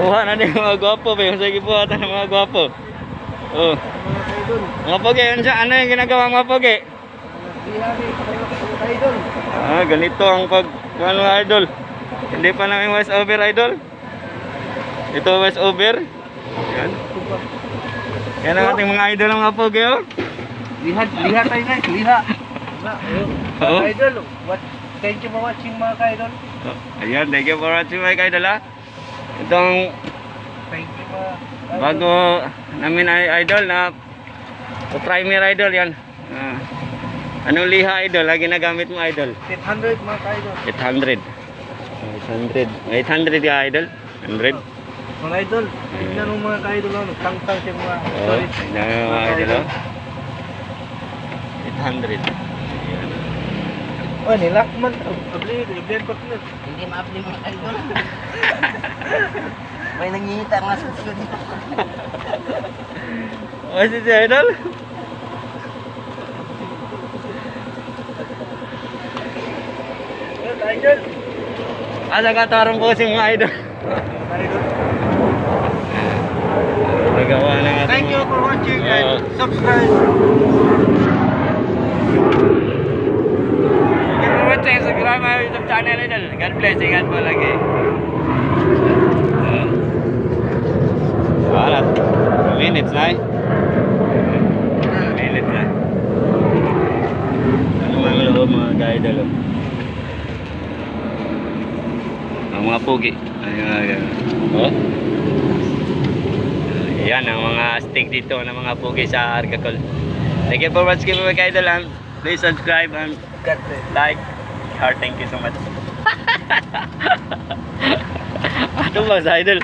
Gibuhat na din mga gwapo ba? Sa gibuhatan ng mga gwapo. Oh. Mga idol. Pogi, ano, ano yung ginagawa mga pogi? Idol. Ah, ganito ang pag ano idol. Hindi pa namin voice over idol. Ito voice over. Yan. Yan ang ating mga idol mga pogi oh. Lihat, lihat tayo guys, liha. Mga idol, what, thank you for watching mga ka-idol. Oh, Ayan, thank you for watching mga idol ha. Itong bago namin ay idol na primer idol yan. Ah. Anong liha idol? Lagi nagamit mo idol? 800 mga ka-idol. 800. 800. 800 ka idol? 100. Mga idol, tingnan mo mga ka-idol, ano, tang-tang siya mga Oh, na mga idol oh. 800. Oh, nilak man. Abli, ibigay ko na. Hindi ma-apply mga idol. May nangingita nga sa susunod. Oh, si idol? Mga ka-idol. Asa ka tarong ko si mga idol? Mga ka-idol. Nagawa na nga. Thank you for watching and subscribe. Thank you for watching. Subscribe my YouTube channel idol. God bless. Ingat po lagi. Uh, Wala. Minutes na eh. Minutes na. Ano mga loob mga ka-idol. Ang mga pugi. Ganun. Oh. Yan ang mga stick dito ng mga pugi sa Argacol. Thank you for watching mga ka-idol. Please subscribe and like, heart, thank you so much. Ano ba sa idol?